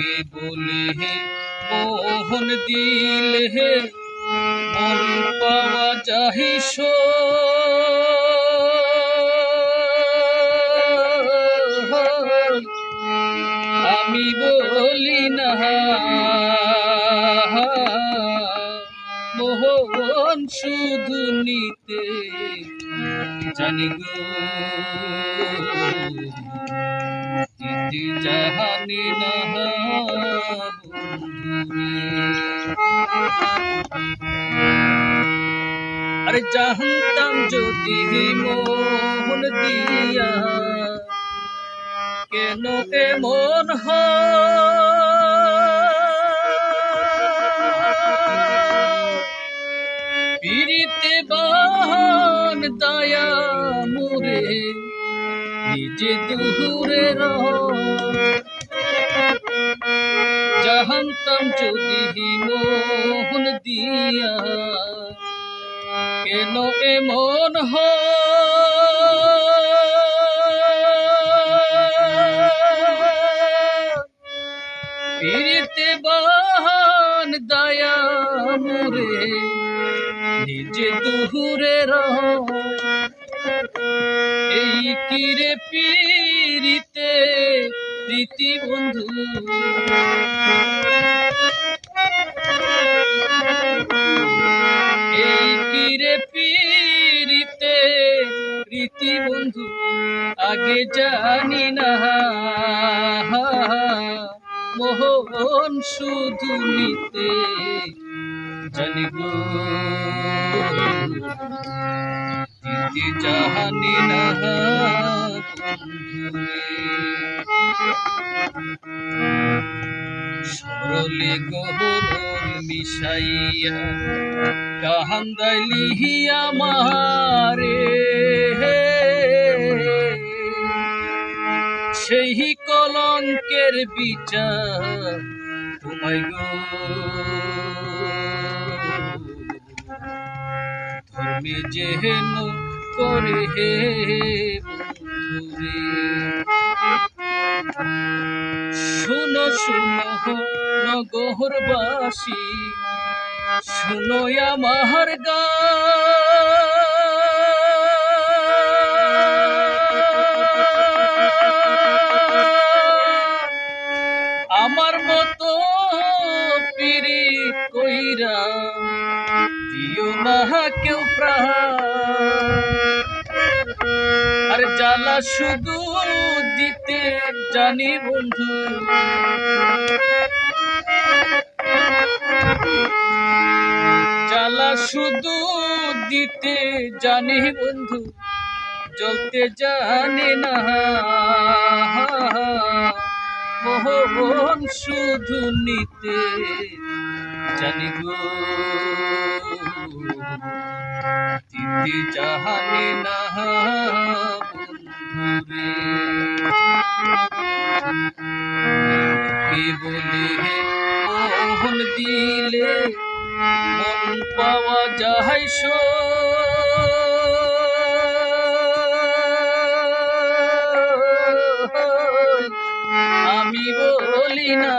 কে বলে মোহন দিলে মন পাওয়া যাহি আমি বলি না, মোহন শুধু নিতে জানি গো। দিতে জাহানি না আরে জানতাম যদি মন দিয়া কেন এমন পিড়িতে নিজে দুহুরে জাহান্তাম যদি মোহন দিয়া, কেন এমন পিড়িতে বাহন দয়া মুরে নিজে দুহুরে এই কিরে পিড়িতে প্রীতি বন্ধু। এই কিরে পিড়িতে প্রীতি বন্ধু, আগে জানি না। মোহন শুধু নিতে জানি দিতে জানি না সরলে গোবর মিশাইয়া কাহান্দাই লিহিয়া মারে সেই কলঙ্কের বিচার তোমায় গো। ধর্মে যেহেন করে হে শুনো শুনো নগরবাসী, শুনো আমার গা আমার মতো পিরি কইরা দিও না কেউ প্রাণ। জ্বালা শুধু দিতে জানি বন্ধু। জ্বালা শুধু দিতে জানি বন্ধু, জ্বলতে জানি না। মোহন শুধু নিতে জানি গো। দিতে জানি না। মোহন দিলে? মন পাওয়া সো আমি বলি না।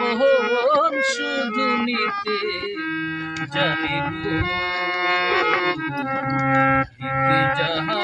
মোহন শুধু নিতে জানি। जहाँ